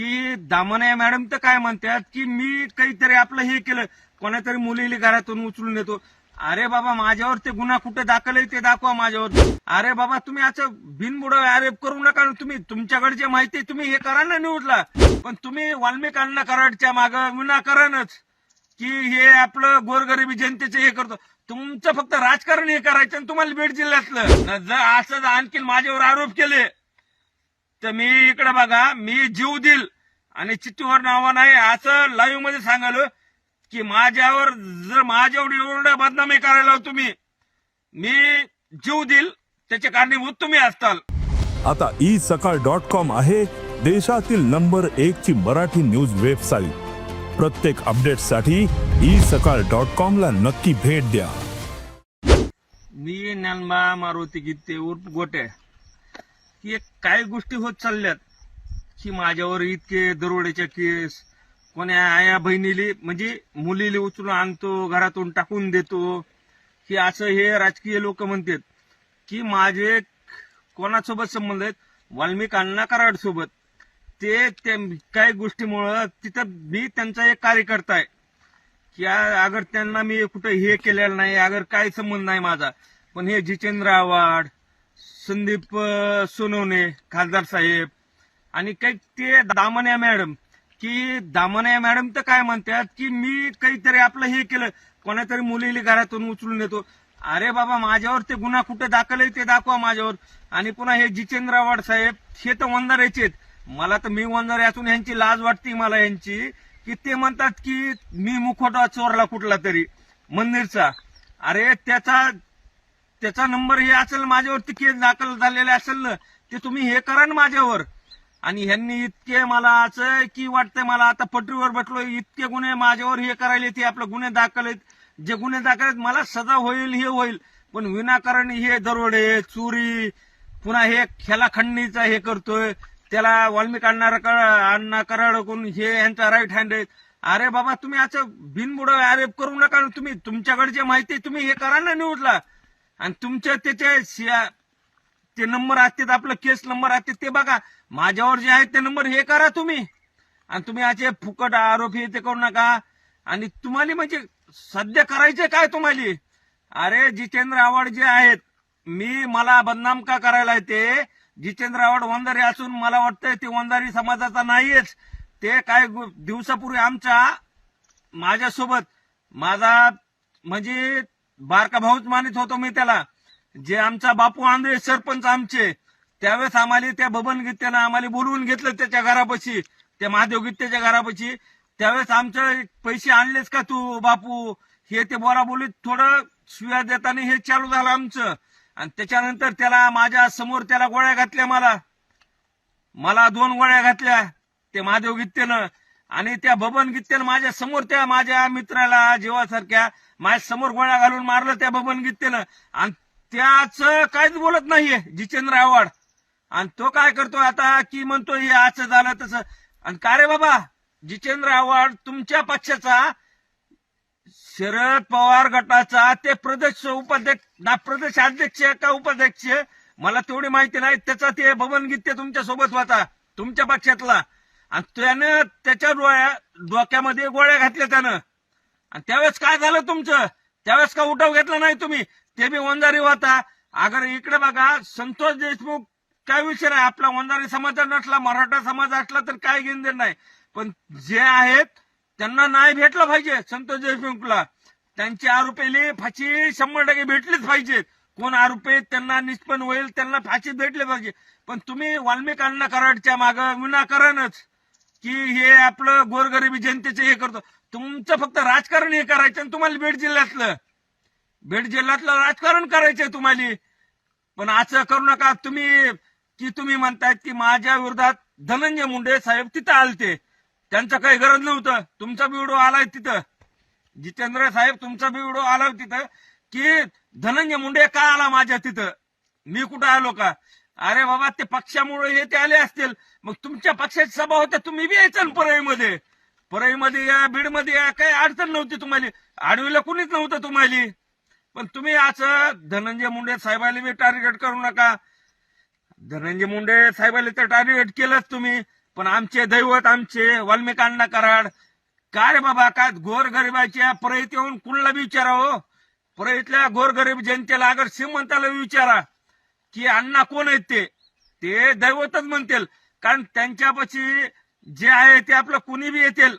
की दामने मॅडम तर काय म्हणतात की मी काहीतरी आपलं हे केलं कोणातरी मुलीला घरातून उचलून येतो अरे बाबा माझ्यावर ते गुन्हा कुठे दाखल आहे ते दाखवा माझ्यावर. अरे बाबा तुम्ही असं बिनबुड आरोप करू नका तुम्ही तुमच्याकडे जे माहिती आहे, तुम्ही हे करा ना न्यूजला पण तुम्ही वाल्मिकांना कराडच्या माग विनाकारणच की हे आपलं गोरगरिबी जनतेचं हे करतो. तुमचं फक्त राजकारण हे करायचं आणि तुम्हाला बीड जिल्ह्यातलं. जर असं जर आणखीन माझ्यावर आरोप केले तर मी इकडे बघा मी जीव देईल. आणि चित्तूवर नावा नाही असं लाईव्हमध्ये सांगालो की माझ्यावर जर माझ्यावर एवढं बदनामी करायला तुम्ही मी जीव देईल. त्याचे कारणीभूत तुम्ही असताल. आता ई सकाळ डॉट कॉम आहे देशातील नंबर एक ची मराठी न्यूज वेबसाईट प्रत्येक अपडेटसाठी ई सकाळ डॉट कॉम ला नक्की भेट द्या. मी ज्ञानबा मारुती गीते उर्फ गोटे. की एक काय गोष्टी होत चालल्यात की माझ्यावर इतके दरोड्याच्या केस कोण्या आया बहिणीले म्हणजे मुलीला उचलून आणतो घरातून टाकून देतो. की असं हे राजकीय लोक म्हणतात की माझे कोणासोबत संबंध आहेत? वाल्मिक अण्णा कराड सोबत. ते काही गोष्टीमुळं तिथं मी त्यांचा एक कार्यकर्ता आहे. की अगर त्यांना मी कुठं हे केलेलं नाही अगर काय संबंध नाही माझा. पण हे जितेंद्र आव्हाड संदीप सोनवणे खासदार साहेब. आणि काही ते दामण्या मॅडम. की दामण्या मॅडम तर काय म्हणतात की मी काहीतरी आपलं हे केलं. कोणातरी मुलीला घरातून उचलून येतो अरे बाबा माझ्यावर ते गुन्हा कुठे दाखल ते दाखवा माझ्यावर. आणि पुन्हा हे जितेंद्र आव्हाड साहेब हे तर वंजाराचे आहेत. मला तर मी वंजारे असून यांची लाज वाटते मला यांची की ते म्हणतात की मी मुखोटा चोरला कुठला तरी मंदिरचा. अरे त्याचा त्याचा नंबर हे असेल माझ्यावरती केस दाखल झालेले असेल ना ते तुम्ही हे करा ना माझ्यावर. आणि ह्यांनी इतके मला असं की वाटतंय मला आता पटरीवर बसलो इतके गुन्हे माझ्यावर हे करायले ते आपले गुन्हे दाखल आहेत. जे गुन्हे दाखल आहेत मला सजा होईल हे होईल. पण विनाकारण हे दरोडे चोरी पुन्हा हे खेला खंडणीचा हे करतोय. त्याला वाल्मिक अण्णा अण्णा कराड कोण हे यांचा राईट हँड आहेत अरे बाबा तुम्ही असं बिनबुड आरेप करू नका तुम्ही तुमच्याकडे जे माहिती आहे तुम्ही हे करा ना न्यूजला. आणि तुमच्या त्याचे ते नंबर असतात आपलं केस नंबर असतात ते बघा. माझ्यावर जे आहेत ते नंबर हे करा तुम्ही. आणि तुम्ही असे फुकट आरोप हे ते करू नका. आणि तुम्हाला म्हणजे सध्या करायचे काय तुम्हाला? अरे जितेंद्र आव्हाड जे आहेत मी मला बदनाम का करायला येते जितेंद्र आव्हाड वंधारी असून मला वाटतंय ते वंधारी समाजाचा नाहीयेच. ते काय गु- दिवसापूर्वी आमच्या माझ्यासोबत माझा म्हणजे बारका भाऊच मानित होतो मी त्याला. जे आमचा बापू आंधळे सरपंच आमचे त्यावेळेस आम्हाला त्या बबन गीत्यानं आम्हाला बोलवून घेतलं त्याच्या घरापाशी त्या महादेव गीत्याच्या घरापाशी. त्यावेळेस आमचे पैसे आणलेस का तू बापू? हे ते बोला बोलीत थोडं शिव्या देताना हे चालू झालं आमचं. आणि त्याच्यानंतर त्याला माझ्यासमोर त्याला गोळ्या घातल्या मला. मला दोन गोळ्या घातल्या ते महादेव गीत्यानं. आणि त्या बबन गित्त्यानं माझ्यासमोर त्या माझ्या मित्राला जीवासारख्या माझ्यासमोर गोळ्या घालून मारलं त्या बबन गित्त्यानं आणि त्याच काहीच बोलत नाहीये जितेंद्र आव्हाड. आणि तो काय करतो आता की म्हणतो हे असं झालं तसं. आणि का रे बाबा जितेंद्र आव्हाड तुमच्या पक्षाचा शरद पवार गटाचा ते प्रदेश उपाध्यक्ष ना प्रदेश अध्यक्ष का उपाध्यक्ष? मला तेवढी माहिती नाही त्याचा ते भवनगीत्य गीते तुमच्यासोबत होता तुमच्या पक्षातला. आणि त्यानं त्याच्या डोळ्या डोक्यामध्ये गोळ्या घातल्या त्यानं. आणि त्यावेळेस काय झालं तुमचं? त्यावेळेस का उठाव घेतला नाही तुम्ही? ते बी वंजारी होता. अगर इकडे बघा संतोष देशमुख काय विषय नाही. आपला वंजारी समाज नसला मराठा समाज असला तर काय घेऊन देणार नाही. पण जे आहेत त्यांना नाही भेटलं पाहिजे संतोष देशमुखला. त्यांची आरोपीली फाशी शंभर टक्के भेटलीच पाहिजे. कोण आरोपी त्यांना निष्पन्न होईल त्यांना फाशी भेटली पाहिजे. पण तुम्ही वाल्मिकांना कराडच्या माग विनाकारणच. की हे आपलं गोरगरिबी जनतेचं हे करतो. तुमचं फक्त राजकारण हे करायचं आणि तुम्हाला बीड जिल्ह्यातलं. बीड जिल्ह्यातलं राजकारण करायचंय तुम्हाला. पण असं करू नका. तुम्ही की तुम्ही म्हणतायत की माझ्या विरोधात धनंजय मुंडे साहेब तिथं आलते. त्यांचं काही गरज नव्हतं. तुमचा व्हिडिओ आलाय तिथं. जितेंद्र साहेब तुमचा व्हिडिओ आला तिथं की धनंजय मुंडे का आला माझ्या तिथं? मी कुठं आलो का? अरे बाबा ते पक्षामुळे हे ते आले असतील. मग तुमच्या पक्षाची सभा होत्या तुम्ही बी यायचा ना परळीमध्ये. परळीमध्ये या बीडमध्ये या काही अडचण नव्हती तुम्हाला. आडवीला कुणीच नव्हतं तुम्हाला. पण तुम्ही असं धनंजय मुंडे साहेबाला बी टार्गेट करू नका. धनंजय मुंडे साहेबाला तर टार्गेट केलंच तुम्ही. पण आमचे दैवत आमचे वाल्मिकांना कराड. काय रे बाबा काय गोरगरिबाच्या परळीत येऊन कुणाला बी विचारा हो परळीतल्या गोरगरीब जनतेला अगर श्रीमंताला विचारा. की अण्णा कोण आहेत ते? ते दैवतच म्हणतील. कारण त्यांच्यापाशी जे आहे ते आपलं कुणी बी येतील.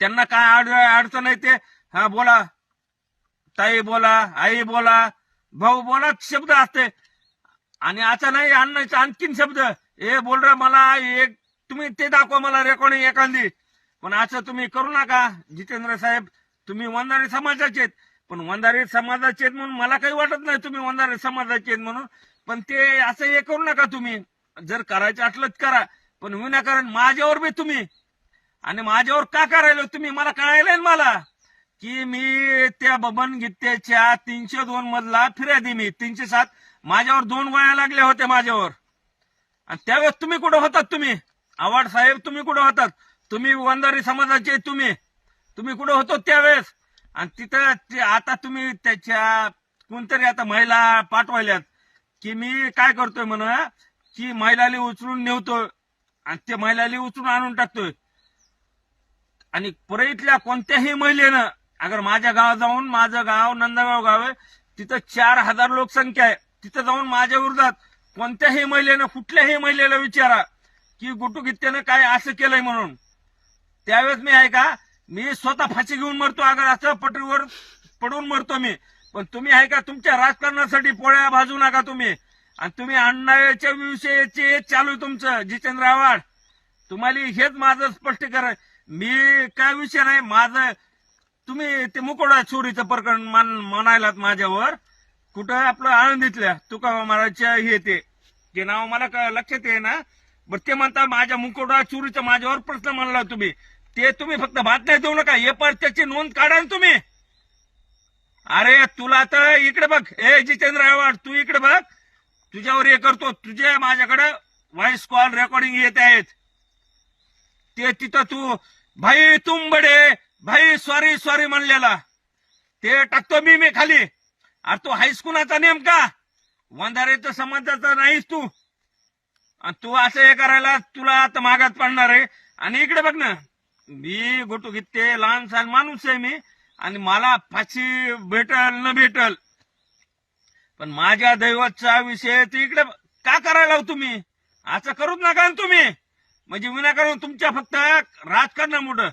त्यांना काय अड अडचण आहे ते? हा बोला. ताई बोला आई बोला. भाऊ बोला शब्द असते. आणि आता नाही अण्णाचा आणखीन शब्द. हे बोल मला एक तुम्ही ते दाखवा मला रेकॉर्डिंग एखादी. पण असं तुम्ही करू नका. जितेंद्र साहेब तुम्ही वंदारी समाजाचे आहेत. पण वंधारे समाजाचे आहेत म्हणून मला काही वाटत नाही तुम्ही वंधारे समाजाचे आहेत म्हणून. पण ते असं हे करू नका तुम्ही. जर करायचं असलं करा. पण विनाकारण माझ्यावर बी तुम्ही. आणि माझ्यावर का करायला तुम्ही? मला कळायला मला. की मी त्या बबन गीतेच्या तीनशे दोन मधला फिर्यादी मी. तीनशे सात माझ्यावर दोन वया लागल्या होत्या माझ्यावर. आणि त्यावेळेस तुम्ही कुठं होतात तुम्ही? आवाड साहेब तुम्ही कुठं होतात? तुम्ही वंधारी समाजाचे तुम्ही. तुम्ही कुठं होतो त्यावेळेस? आणि तिथं ते आता तुम्ही त्याच्या कोणतरी आता महिला पाठवायल्यात की मी काय करतोय म्हण की महिलाली उचलून नेवतोय आणि ते महिलाली उचलून आणून टाकतोय. आणि परळीतल्या कोणत्याही महिलेनं अगर माझ्या गावात जाऊन माझं गाव नंदगाव गाव आहे तिथं चार हजार लोकसंख्या आहे. तिथं जाऊन माझ्या विरोधात कोणत्याही महिलेनं कुठल्याही महिलेला विचारा की गुटुकित्यानं काय असं केलंय म्हणून. त्यावेळेस मी आहे का मी स्वतः फाशी घेऊन मरतो अगर असं पटरीवर पडून मरतो मी. पण तुम्ही आहे का तुमच्या राजकारणासाठी पोळ्या भाजू नका तुम्ही. आणि तुम्ही अण्णाच्या विषयीचे चालू आहे तुमचं जितेंद्र आव्हाड. तुम्हाला हेच माझं स्पष्टीकरण मी काय विषय नाही माझं तुम्ही ते मुकोडा चोरीचं प्रकरण मान म्हणायलात माझ्यावर. कुठं आपलं आनंदीतल्या तुका महाराजच्या हे ते जे नाव मला लक्षात ये ना बरं ते म्हणता माझ्या मुकोडा चोरीचा माझ्यावर प्रश्न मानला तुम्ही. ते तुम्ही फक्त बातम्या देऊ नका हे पण त्याची नोंद काढा ना तुम्ही. अरे तुला तर इकडे बघ ए जितेंद्र आव्हाड तू इकडे बघ. तुझ्यावर हे करतो तुझे माझ्याकडे व्हॉइस कॉल रेकॉर्डिंग येत आहेत. ते तिथं तू भाई तुंबडे भाई सॉरी सॉरी म्हणलेला. ते टाकतो मी मी खाली. अरे तू हायस्कूलाचा नेमका. वंधारेचा समाजाचा नाहीस तू. आणि तू असं हे करायला तुला आता मागात पडणार आहे. आणि इकडे बघ ना. मी गोटू घेते लहान सहान माणूस आहे मी आणि मला फाशी भेटल न भेटल. पण माझ्या दैवतचा विषय ते इकडे का करायला हो तुम्ही? असं करूच नका तुम्ही. म्हणजे विनाकारण तुमच्या फक्त राजकारणामुळं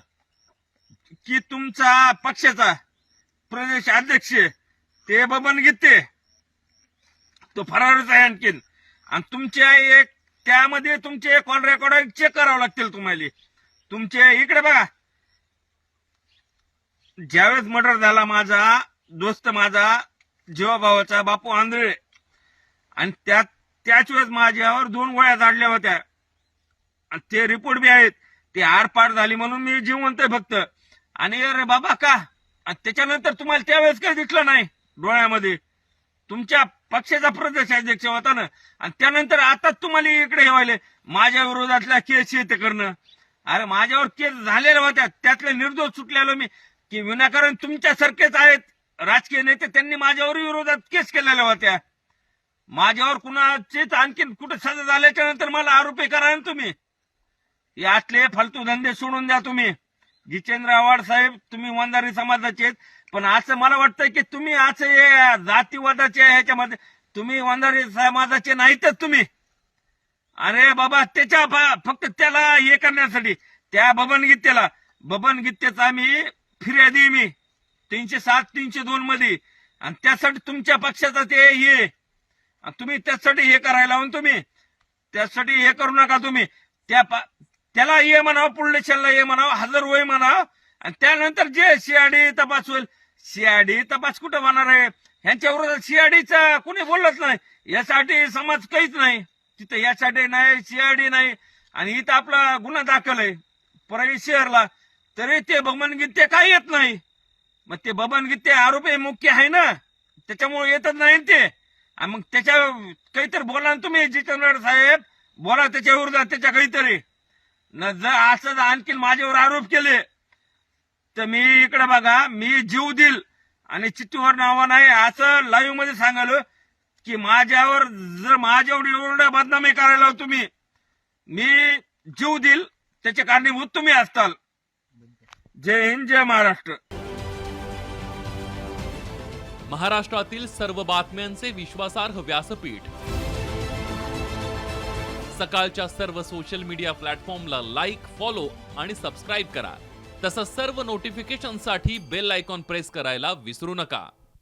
की तुमचा पक्षाचा प्रदेश अध्यक्ष ते बबन गीते तो फरारच आहे आणखीन. आणि तुमच्या एक त्यामध्ये तुमचे कॉल रेकॉर्ड चेक करावं लागतील तुम्हाला. तुमचे इकडे बघा. ज्यावेळेस मर्डर झाला माझा दोस्त माझा जीवाभावाचा बापू आंधळे. आणि त्यात त्याच वेळेस माझ्यावर दोन गोळ्या झाडल्या होत्या. आणि ते रिपोर्ट बी आहेत. ते आरपार झाली म्हणून मी जिवंत आहे फक्त. आणि अरे बाबा का? आणि त्याच्यानंतर तुम्हाला त्यावेळेस काही दिसलं नाही डोळ्यामध्ये. तुमच्या पक्षाचा प्रदेश अध्यक्ष होता ना. आणि त्यानंतर आताच तुम्हाला इकडे हे माझ्या विरोधातल्या केस ते करणं. अरे माझ्यावर केस झालेल्या होत्या त्यातले निर्दोष सुटलेलो मी. की विनाकारण तुमच्यासारखेच आहेत राजकीय नेते त्यांनी माझ्यावर विरोधात केस केलेल्या होत्या. माझ्यावर कुणाचीच आणखीन कुठे सजा झाल्याच्यानंतर मला आरोपी करा ना तुम्ही. यातले फालतू धंदे सोडून द्या तुम्ही. जितेंद्र आव्हाड साहेब तुम्ही वंदारी समाजाचे आहेत. पण असं मला वाटतंय की तुम्ही असं हे जातीवादाचे ह्याच्यामध्ये. तुम्ही वंजारी समाजाचे नाहीतच तुम्ही. अरे बाबा त्याच्या फक्त त्याला हे करण्यासाठी. त्या बबन गीतेला बबन गीतेचा मी फिर्यादी मी. तीनशे सात तीनशे दोन मध्ये. आणि त्यासाठी तुमच्या पक्षाचा ते हे. आणि तुम्ही त्यासाठी हे करायला लावून तुम्ही. त्यासाठी हे करू नका तुम्ही. त्या पा- त्याला ये म्हणावं पुढल्या ये म्हणावं हजर वय म्हणावं. आणि त्यानंतर जे सीआयडी तपास होईल. सीआयडी तपास कुठं होणार आहे? ह्यांच्या विरोधात सीआयडीचा कुणी बोललंच नाही. यासाठी समाज काहीच नाही. तिथं यासाठी नाही सीआयडी नाही. आणि इथं आपला गुन्हा दाखल आहे परळी शहरला. तरी ते बबन काय काही येत नाही? मग ते बबनगीते आरोपी मुख्य आहे ना? त्याच्यामुळे येतच नाही ते. आणि मग त्याच्या काहीतरी बोला ना तुम्ही जितेंद्र साहेब. बोला त्याच्या विरोधात त्याच्या काहीतरी. न जर असं जर आणखीन माझ्यावर आरोप केले. तर मी इकडे बघा मी जीव देईल. आणि चित्तूवर नावा नाही असं लाईव्हमध्ये सांगालो की माझ्यावर जर माझ्यावर एवढ्या बदनामी करायला तुम्ही मी जीव देईल त्याचे कारणीभूत तुम्ही असताल. जय हिंद जय महाराष्ट्र. महाराष्ट्रातील सर्व बातम्यांचे विश्वासार्ह व्यासपीठ. सकाळच्या सर्व सोशल मीडिया प्लॅटफॉर्मला लाईक फॉलो आणि सबस्क्राईब करा. तसंच सर्व नोटिफिकेशनसाठी बेल आयकॉन प्रेस करायला विसरू नका.